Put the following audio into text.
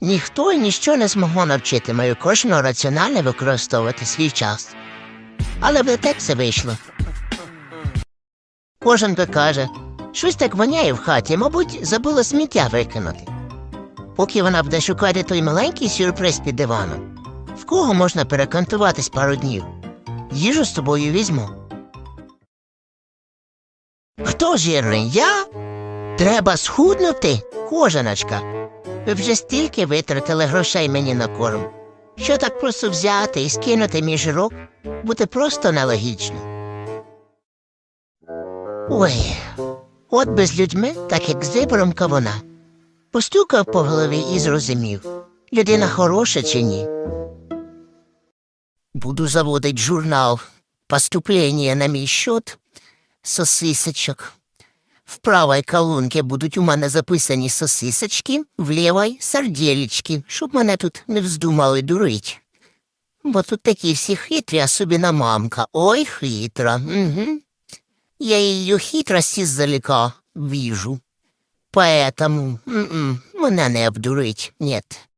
Ніхто і ніщо не змогло навчити мою кожного раціонально використовувати свій час. Але в так все вийшло. Кожен би каже, щось так воняє в хаті, мабуть, забула сміття викинути. Поки вона буде шукати той маленький сюрприз під диваном, в кого можна перекантуватись пару днів? Їжу з тобою візьму. Хто жирний? Я? Треба схуднути, кожаночка. Ви вже стільки витратили грошей мені на корм. Що так просто взяти і скинути мій жирок буде просто нелогічно. Ой, от би з людьми, так як з вибором кавуна. Постукав по голові і зрозумів, людина хороша чи ні. Буду заводить журнал «Поступлення на мій счет сосисочок. В правій колонці будуть у мене записані сосисочки, в лівій сарделечки, щоб мене тут не вздумали дурить. Бо тут такі всі хитрі, особенно мамка. Ой, хитра. Угу. Я її хитрості здалека вижу. Поэтому м-м, мене не обдурить, нет.